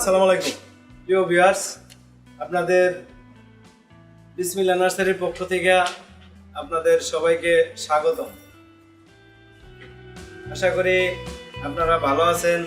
আসসালামু আলাইকুম। প্রিয় ভিউয়ার্স আপনাদের বিসমিল্লা নার্সারির পক্ষ থেকে আপনাদের সবাইকে স্বাগতম। আশা করি আপনারা ভালো আছেন।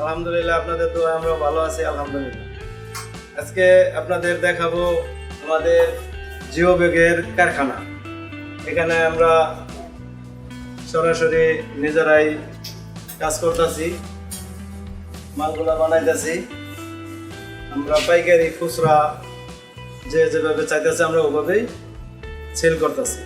আলহামদুলিল্লাহ আপনাদের তো আমরা ভালো আছি, আলহামদুলিল্লাহ। আজকে আপনাদের দেখাবো আমাদের জিও ব্যাগের কারখানা। এখানে আমরা সরাসরি নিজেরাই কাজ করতেছি। মালগুলা বানাইতেছি। আমরা পাইকারি খুচরা যে যেভাবে চাইতেছে আমরা ওভাবেই সেল করতেছি।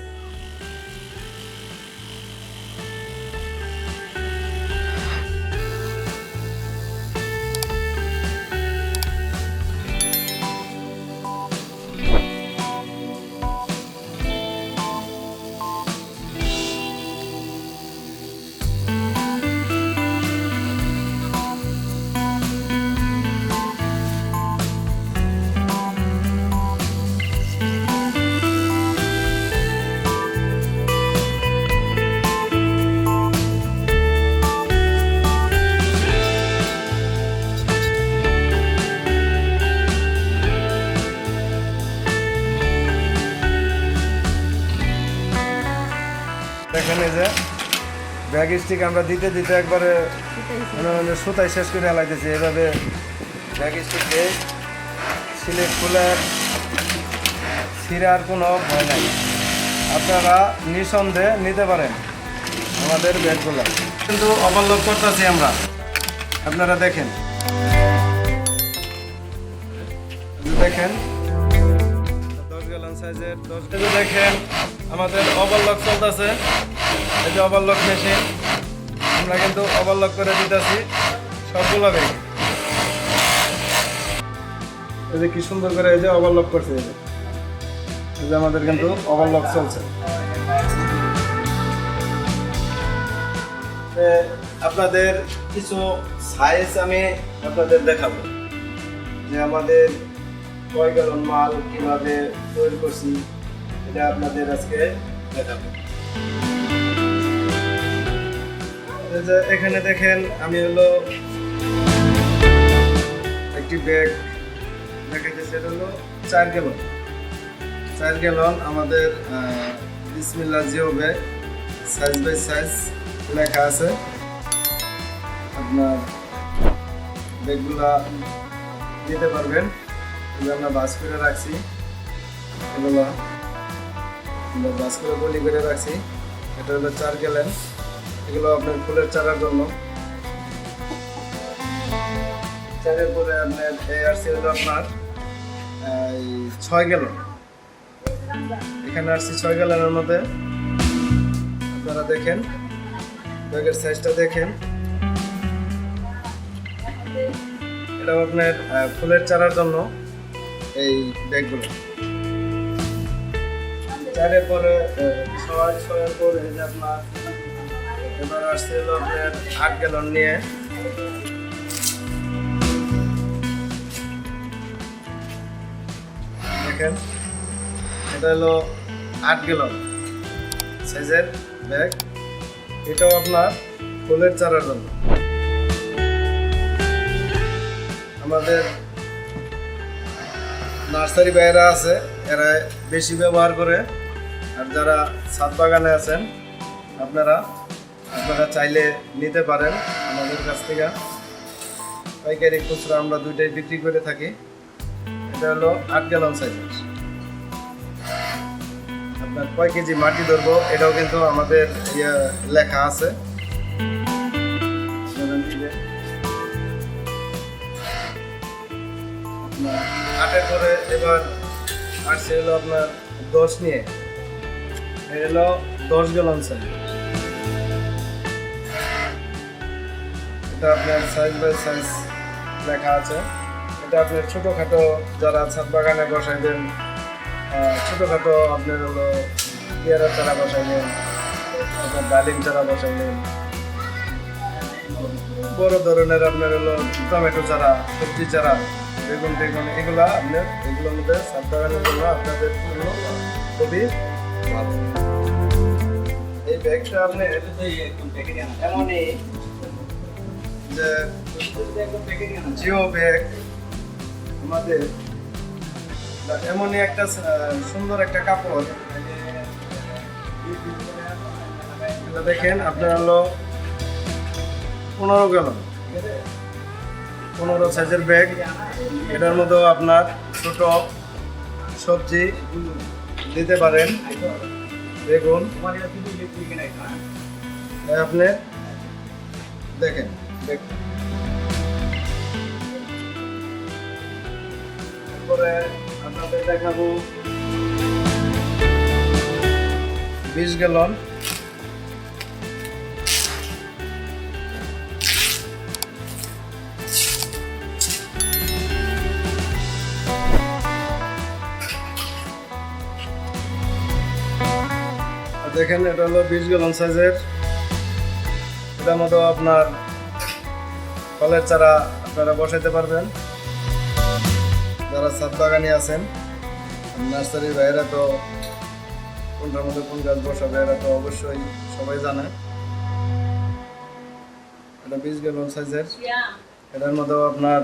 ব্যাগ স্টিক আমরা দিতে দিতে একবারে মনে হয় যে সুতাই শেষ করে লাইতেছি এভাবে ব্যাগ স্টিক সিলেট ছিঁড়ার কোনো ভয় নাই। আপনারা নিঃসন্দেহে নিতে পারেন আমাদের ব্যাগগুলো। কিন্তু ওভারলোড করতেছি আমরা। আপনারা দেখেন। দেখেন। দশ গ্যালন সাইজের দশ কেজি দেখেন। আমাদের ওভারলক চলতেছে। এই যে ওভারলক মেশিন আমরা কিন্তু ওভারলক করে দিতেছি সবগুলো ব্যাগ এই যে কি সুন্দর করে এই যে ওভারলক করছে এই যে। এই যে আমাদের কিন্তু ওভারলক চলছে। আপনাদের কিছু সাইজ আমি আপনাদের দেখাবো। যে আমাদের কয় গ্যালন মাল কীভাবে তৈরি করছি, এটা আপনাদের আজকে দেখাবো। যে এখানে দেখেন আমি হলো একটি ব্যাগ দেখাইতেছি, এটা হলো চার গ্যালন চার গ্যালন আমাদের Bismillah geo bag size by size লেখা আছে। আপনার ব্যাগগুলা দিতে পারবেন। আমরা বাস করে রাখছি। এগুলো বাস করে বলি করে রাখছি। এটা হলো চার গেলেন এগুলো আপনার ফুলের চারার জন্য। চারের পরে আপনার এই আসছে হলো আপনার ছয় গেলন এখানে আসছি ছয় গেলনের মধ্যে আপনারা দেখেন, ব্যাগের সাইজটা দেখেন। এটাও আপনার ফুলের চারার জন্য এই ব্যাগগুলো। চারের পরে ছয়, ছয়ের পরে যে আপনার এবার আসছে হলো আপনার আট গ্যালন নিয়ে। দেখেন, এটা হলো আট গ্যালন সাইজের ব্যাগ এটাও আপনার ফুলের চারার জন্য। আমাদের নার্সারি বাইরা আছে এরা বেশি ব্যবহার করে। আর যারা ছাদ বাগানে আছেন, আপনারা আপনারা চাইলে নিতে পারেন আমাদের কাছ থেকে। পাইকারি খুচরা আমরা দুইটাই বিক্রি করে থাকি। এটা হলো আট গ্যালন সাইজের আপনার কয় কেজি মাটি ধরবো, এটাও কিন্তু আমাদের ইয়ে লেখা আছে। আটের পরে এবার আসছে হলো আপনার দশ নিয়ে। এটা হলো দশ গ্যালন সাইজ এটা আপনার সাইজ বাই সাইজ লেখা আছে। এটা আপনার ছোটোখাটো যারা ছাদ বাগানে বসাইবেন ছোটোখাটো আপনার হলো পেয়ারা চারা বসাইলেন আপনার ডালিম চারা বসাইলেন বড় ধরনের আপনার হলো টমেটো চারা, সবজি চারা, বেগুন টেগুন, এগুলো আপনার, এগুলোর মধ্যে ছাদ বাগানের জন্য আপনাদের খুবই ভালো। এই ব্যাগটা আপনি এমনই যে জিও ব্যাগ আমাদের এমনই একটা সুন্দর একটা কাপড়। দেখেন আপনার হলো পনেরো গেল। পনেরো সাইজের ব্যাগ। এটার মধ্যেও আপনার ছোট সবজি দিতে পারেন। বেগুন। আপনি দেখেন। দেখ- তারপরে বিশ গ্যালন। দেখেন এটা হলো বিশ গ্যালন সাইজের এটার মতো আপনার ফলের চারা আপনারা বসাইতে পারবেন। যারা ছাদ বাগানি আছেন, নার্সারির বাইরে তো কোনটার মধ্যে কোন গাছ বসাবে, এরা তো অবশ্যই সবাই জানে। এটা বিশ গ্যালন সাইজের। এটার মধ্যেও আপনার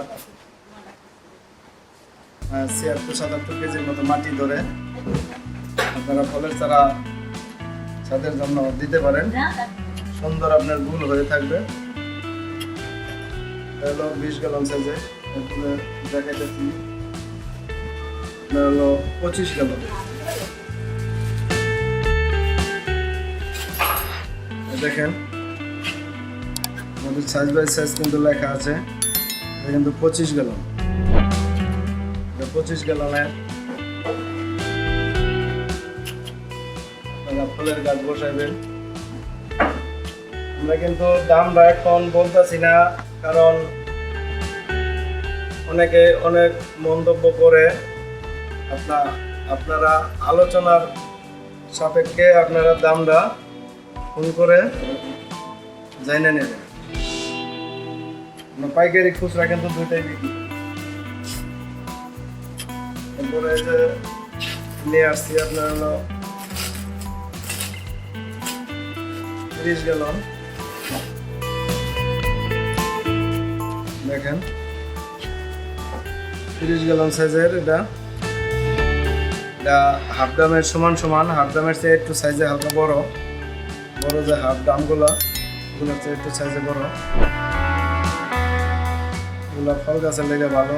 ছিয়াত্তর, সাতাত্তর কেজির মতো মাটি ধরে আপনারা ফলের চারা ছাদের জন্য দিতে পারেন। সুন্দর আপনার গুল হয়ে থাকবে। হলো বিশ গ্যালন সাইজে। দেখাইতেছি। হলো পঁচিশ গ্যালন। দেখেন, আমাদের সাইজ বাই সাইজ কিন্তু লেখা আছে। এটা কিন্তু পঁচিশ গ্যালন। পঁচিশ গ্যালনের। ফলের গাছ বসাইবেন। আমরা কিন্তু দামটা এখন বলতেছি না। কারণ অনেকে অনেক মন্তব্য করে আপনার আপনারা আলোচনার সাপেক্ষে আপনারা দামটা ফোন করে জানে নেবেন পাইকারি খুচরা কিন্তু দুইটাই বিক্রি করি। এরপরে যে নিয়ে আসছি আপনার হলো তিরিশ গ্যালন দেখেন। তিরিশ গ্যালন সাইজের এটা। এটা হাফ ডামের সমান সমান, হাফ ডামের চেয়ে একটু সাইজে হালকা বড়। বড় যে হাফ ডামগুলো এগুলোর চেয়ে একটু সাইজে বড়। এগুলো ফল গাছের লেগে ভালো।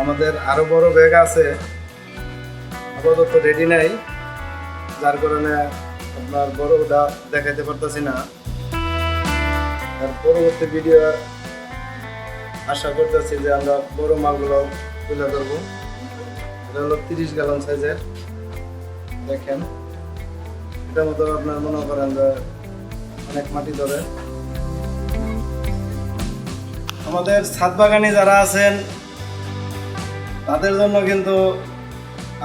আমাদের আরও বড় ব্যাগ আছে। আপাতত রেডি নাই। যার কারণে আপনার বড়টা দেখাইতে পারতেছি না। আর পরবর্তী ভিডিও আশা করতেছি যে আমরা বড় মালগুলো তুলে ধরবো। এটা হলো তিরিশ গ্যালন সাইজের। দেখেন, এটার মতো আপনার মনে করেন যে অনেক মাটি ধরে। আমাদের ছাদ বাগানি যারা আছেন, তাদের জন্য কিন্তু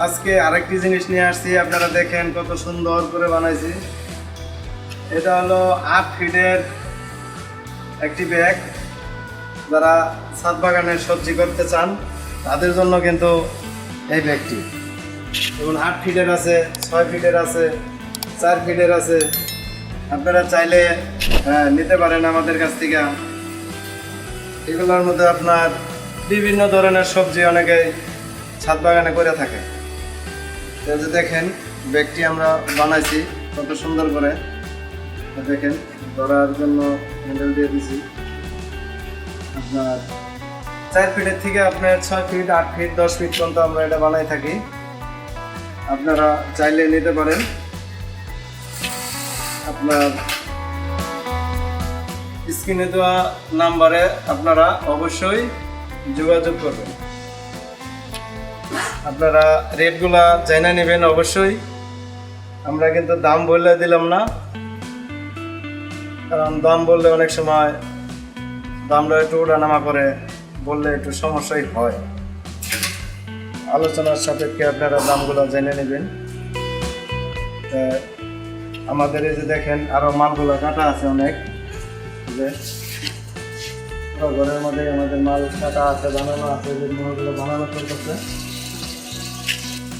আজকে আরেকটি জিনিস নিয়ে আসছি। আপনারা দেখেন কত সুন্দর করে বানাইছি। এটা হলো আট ফিটের একটি ব্যাগ। যারা ছাদ বাগানের সবজি করতে চান, তাদের জন্য কিন্তু এই ব্যাগটি। যেমন আট ফিটের আছে, ছয় ফিটের আছে, চার ফিটের আছে। আপনারা চাইলে নিতে পারেন আমাদের কাছ থেকে। এগুলোর মধ্যে আপনার বিভিন্ন ধরনের সবজি অনেকে ছাদ বাগানে করে থাকে। যে দেখেন, ব্যাগটি আমরা বানাইছি, কত সুন্দর করে। দেখেন, ধরার জন্য হ্যান্ডেল দিয়ে দিছি। আপনার চার ফিটের থেকে আপনার ছয় ফিট আট ফিট দশ ফিট পর্যন্ত আমরা এটা বানাই থাকি। আপনারা চাইলে নিতে পারেন। আপনার স্ক্রিনে দেওয়া নাম্বারে আপনারা অবশ্যই যোগাযোগ করবেন। আপনারা রেটগুলা জানা নেবেন অবশ্যই। আমরা কিন্তু দাম বলে দিলাম না। কারণ দাম বললে অনেক সময় দামটা একটু ওঠানামা করে বললে একটু সমস্যাই হয়। আলোচনার সাপেক্ষে আপনারা দামগুলো জেনে নেবেন। আমাদের এই যে দেখেন আরও মালগুলো কাটা আছে অনেক। যে ঘরের মধ্যে আমাদের মাল কাটা আছে, বানানো আছে, যে মালগুলো বানানো চলতেছে।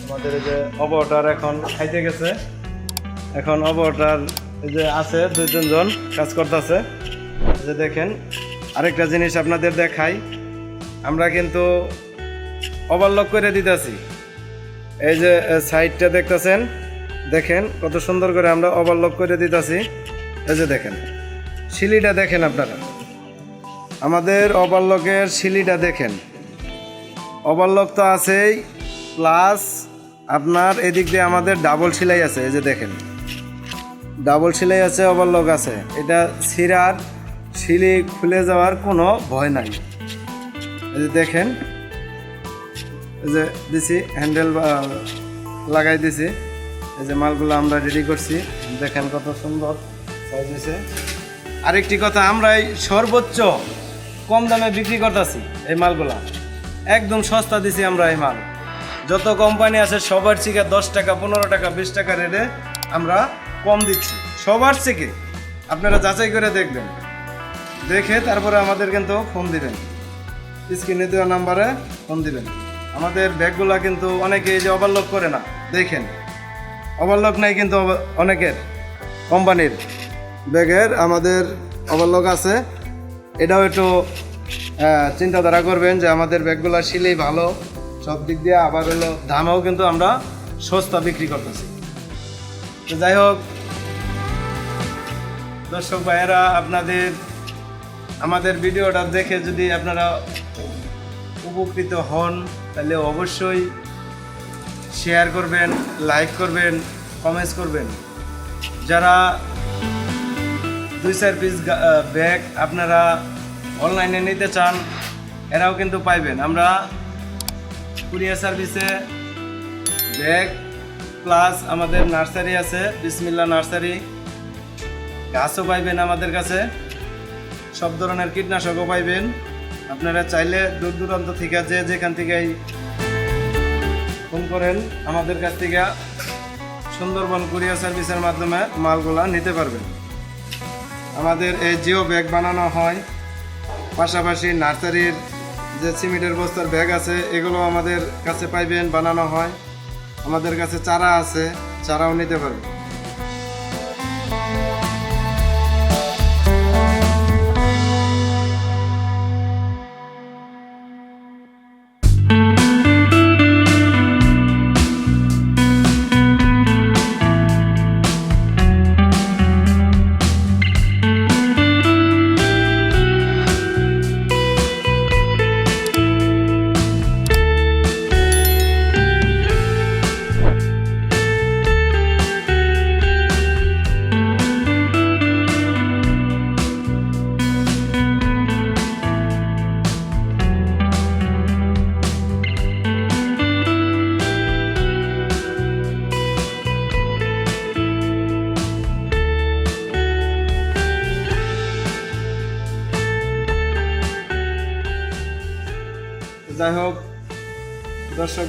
আমাদের এই যে অবটার এখন খাইতে গেছে। এখন অবটার এই যে আছে দুই তিনজন কাজ করতেছে। যে দেখেন আরেকটা জিনিস আপনাদের দেখাই। আমরা কিন্তু ওভারলক করে দিতেছি। এই যে সাইডটা দেখতেছেন? দেখেন কত সুন্দর করে আমরা ওভারলক করে দিতেছি। এই যে দেখেন শিলিটা দেখেন আপনারা। আমাদের ওভারলকের শিলিটা দেখেন। ওভারলক তো আছেই প্লাস আপনার এদিক দিয়ে আমাদের ডাবল সেলাই আছে, এই যে দেখেন। ডাবল সেলাই আছে ওভারলক আছে। এটা সিরার সিলি খুলে যাওয়ার কোনো ভয় নাই। এই যে দেখেন, এই যে দিছি হ্যান্ডেল লাগাই দিছি। এই যে মালগুলো আমরা রেডি করছি। দেখেন কত সুন্দর সাইজ হয়েছে আরেকটি কথা আমরা এই সর্বোচ্চ কম দামে বিক্রি করতেছি এই মালগুলা। একদম সস্তা দিছি আমরা এই মাল। যত কোম্পানি আছে, সবার থেকে দশ টাকা, পনেরো টাকা, বিশ টাকা রেটে আমরা কম দিচ্ছি। সবার থেকে। আপনারা যাচাই করে দেখবেন। দেখে তারপরে আমাদের কিন্তু ফোন দিবেন। স্ক্রিনে দেওয়া নাম্বারে ফোন দিবেন। আমাদের ব্যাগগুলা কিন্তু অনেকে যে ওভারলোক করে না, দেখেন। ওভারলোক নাই কিন্তু অনেকের কোম্পানির ব্যাগের আমাদের ওভারলোক আছে। এটাও একটু চিন্তাধারা করবেন যে আমাদের ব্যাগগুলা শিলেই ভালো, সব দিক দিয়ে আবার হলো দামেও কিন্তু আমরা সস্তা বিক্রি করতেছি। যাই হোক, দর্শক ভাইয়েরা, আপনাদের আমাদের ভিডিওটা দেখে যদি আপনারা উপকৃত হন, তাহলে অবশ্যই শেয়ার করবেন লাইক করবেন কমেন্টস করবেন। যারা দুই, চার পিস ব্যাগ আপনারা অনলাইনে নিতে চান, এরাও কিন্তু পাইবেন। আমরা কুরিয়ার সার্ভিসে ব্যাগ প্লাস আমাদের নার্সারি আছে বিসমিল্লা নার্সারি। গাছও পাইবেন আমাদের কাছে। সব ধরনের কীটনাশকও পাইবেন। আপনারা চাইলে দূর দূরান্ত থেকে যে যেখান থেকেই ফোন করেন, আমাদের কাছ থেকে সুন্দরবন কুরিয়ার সার্ভিসের মাধ্যমে মালগুলা নিতে পারবেন। আমাদের এই জিও ব্যাগ বানানো হয়। পাশাপাশি নার্সারির যে সিমেন্টের বস্তার ব্যাগ আছে এগুলো আমাদের কাছে পাইবেন, বানানো হয়। আমাদের কাছে চারা আছে, চারাও নিতে পারবেন।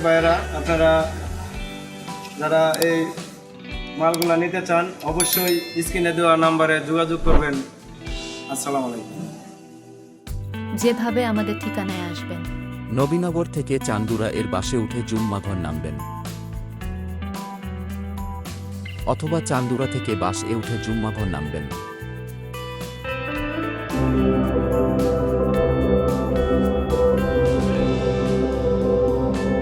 দর্শক ভাইয়েরা আপনারা যারা এই মালগুলা নিতে চান অবশ্যই স্ক্রিনে দেওয়া নাম্বারে যোগাযোগ করবেন। আসসালামু আলাইকুম। যেভাবে আমাদের ঠিকানায় আসবেন। নবীনগর থেকে চান্দুরা এর বাসে উঠে জুমমাঘর নামবেন। অথবা চান্দুরা থেকে বাস এ উঠে জুমমাঘর নামবেন।